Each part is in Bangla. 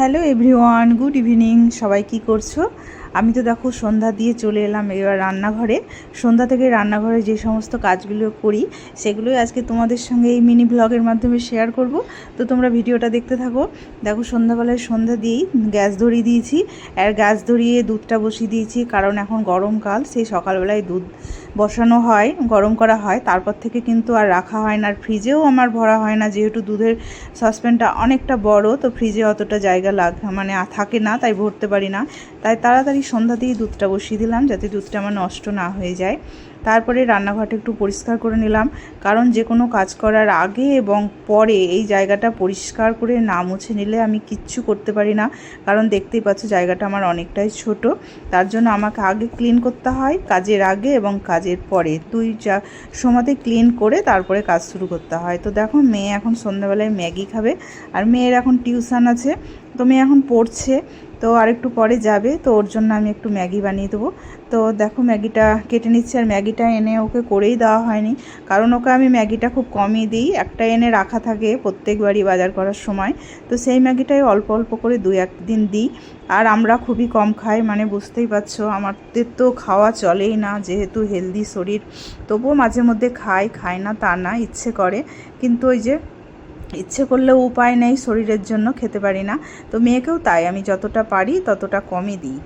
হ্যালো এভরিওয়ান, গুড ইভিনিং, সবাই কি করছ? আমি তো দেখো সন্ধ্যা দিয়ে চলে এলাম এবার রান্নাঘরে। সন্ধ্যা থেকে রান্নাঘরে যে সমস্ত কাজগুলো করি, সেগুলোই আজকে তোমাদের সঙ্গে এই মিনি ব্লগের মাধ্যমে শেয়ার করব। তো তোমরা ভিডিওটা দেখতে থাকো। দেখো সন্ধ্যাবেলায় সন্ধ্যা দিয়েই গ্যাস ধরিয়ে দিয়েছি। আর গ্যাস ধরিয়ে দুধটা বসিয়ে দিয়েছি, কারণ এখন গরমকাল, সেই সকালবেলায় দুধ বসানো হয়, গরম করা হয়। তারপর থেকে কিন্তু আর রাখা হয় না। আর ফ্রিজেও আমার ভরা হয় না। যেহেতু দুধের সসপ্যানটা অনেকটা বড়, তো ফ্রিজে অতটা জায়গা লাগ মানে থাকে না, তাই ভরতে পারি না। তাই তাড়াতাড়ি সন্ধ্যা সন্ধ্যাতেই দুধটা বসিয়ে দিলাম, যাতে দুধটা আমার নষ্ট না হয়ে যায়। তারপরে রান্নাঘরটা একটু পরিষ্কার করে নিলাম। কারণ যে কোনো কাজ করার আগে এবং পরে এই জায়গাটা পরিষ্কার করে না মুছে নিলে আমি কিচ্ছু করতে পারি না। কারণ দেখতেই পাচ্ছ জায়গাটা আমার অনেকটাই ছোট। তার জন্য আমাকে আগে ক্লিন করতে হয়, কাজের আগে এবং কাজের পরে তুই যা সময়তে ক্লিন করে তারপরে কাজ শুরু করতে হয়। তো দেখো মেয়ে এখন সন্ধ্যাবেলায় ম্যাগি খাবে আর মেয়ের এখন টিউশন আছে। তো মেয়ে এখন পড়ছে, তো আরেকটু পরে যাবে, তো ওর জন্য আমি একটু ম্যাগি বানিয়ে দেবো। তো দেখো ম্যাগিটা কেটে নিচ্ছে আর ম্যাগিটা এনে ওকে করেই দেওয়া হয়নি, কারণ ওকে আমি ম্যাগিটা খুব কমই দিই, একটা এনে রাখা থাকে প্রত্যেকবারই বাজার করার সময়, তো সেই ম্যাগিটাই অল্প অল্প করে দুই একদিন দিই, আর আমরা খুবই কম খাই মানে বুঝতেই পারছ, আমাদের তো খাওয়া চলেই না, যেহেতু হেলদি শরীর, তবুও মাঝে মধ্যে খাই খাই না তা না, ইচ্ছে করে, কিন্তু ওই যে ইচ্ছে করলেও উপায় নেই শরীরের জন্য, খেতে পারি না। তো মেয়েকেও তাই, আমি যতটা পারি ততটা কমই দিই।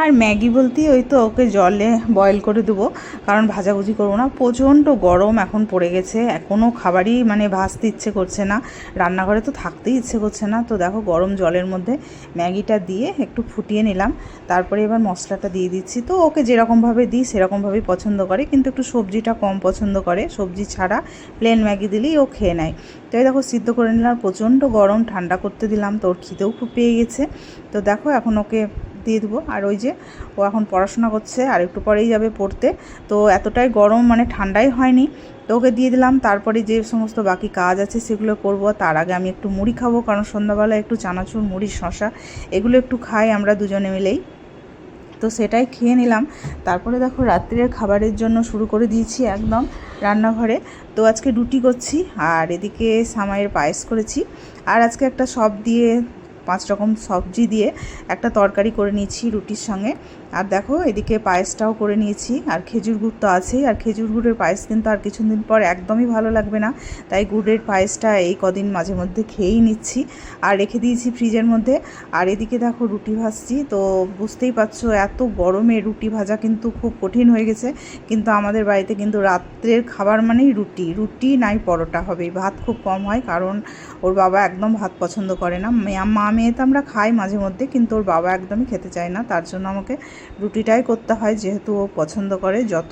আর ম্যাগি বলতেই ওই তো ওকে জলে বয়েল করে দেবো, কারণ ভাজাভুজি করব না। প্রচণ্ড গরম এখন পড়ে গেছে এখনও খাবারই মানে ভাজতে ইচ্ছে করছে না। রান্নাঘরে তো থাকতেই ইচ্ছে করছে না। তো দেখো গরম জলের মধ্যে ম্যাগিটা দিয়ে একটু ফুটিয়ে নিলাম। তারপরে এবার মশলাটা দিয়ে দিচ্ছি। তো ওকে যেরকমভাবে দিই সেরকমভাবেই পছন্দ করে, কিন্তু একটু সবজিটা কম পছন্দ করে। সবজি ছাড়া প্লেন ম্যাগি দিলেই ও খেয়ে নেয়। তো এই দেখো সিদ্ধ করে নিলাম, প্রচণ্ড গরম, ঠান্ডা করতে দিলাম। তো ওর খিদেও খুব পেয়ে গেছে। তো দেখো এখন ওকে দিয়ে দেবো। আর ওই যে ও এখন পড়াশোনা করছে, আর একটু পরেই যাবে পড়তে। তো এতটাই গরম মানে ঠান্ডাই হয়নি। তো ওকে দিয়ে দিলাম। তারপরে যে সমস্ত বাকি কাজ আছে সেগুলো করব। তার আগে আমি একটু মুড়ি খাব, কারণ সন্ধ্যাবেলা একটু চানাচুর, মুড়ি শশা এগুলো একটু খাই আমরা দুজনে মিলেই। তো সেটাই খেয়ে নিলাম। তারপরে দেখো রাত্রের খাবারের জন্য শুরু করে দিয়েছি একদম রান্নাঘরে। তো আজকে রুটি করছি, আর এদিকে সামাইয়ের পায়েস করেছি। আর আজকে একটা সব দিয়ে পাঁচ রকম সবজি দিয়ে একটা তরকারি করে নিয়েছি রুটির সঙ্গে। আর দেখো, এদিকে পায়েসটাও করে নিয়েছি, আর খেজুর গুড় তো আছেই, আর খেজুর গুড়ের পায়েস কিন্তু আর কিছুদিন পর একদমই ভালো লাগবে না। তাই গুড়ের পায়েসটা এই কদিন মাঝে মধ্যে খেয়েই নিচ্ছি, আর রেখে দিয়েছি ফ্রিজের মধ্যে। আর এদিকে দেখো, রুটি ভাজছি, তো বুঝতেই পারছ এত গরমে রুটি ভাজা কিন্তু খুব কঠিন হয়ে গেছে। কিন্তু আমাদের বাড়িতে কিন্তু রাত্রের খাবার মানেই রুটি রুটি নাই পরোটা হবে, ভাত খুব কম হয়, কারণ ওর বাবা একদম ভাত পছন্দ করে না। মা মেয়ে তো আমরা খাই মাঝে মধ্যে, কিন্তু ওর বাবা একদমই খেতে চায় না, তার জন্য আমাকে রুটিটাই করতে হয় যেহেতু ও পছন্দ করে যত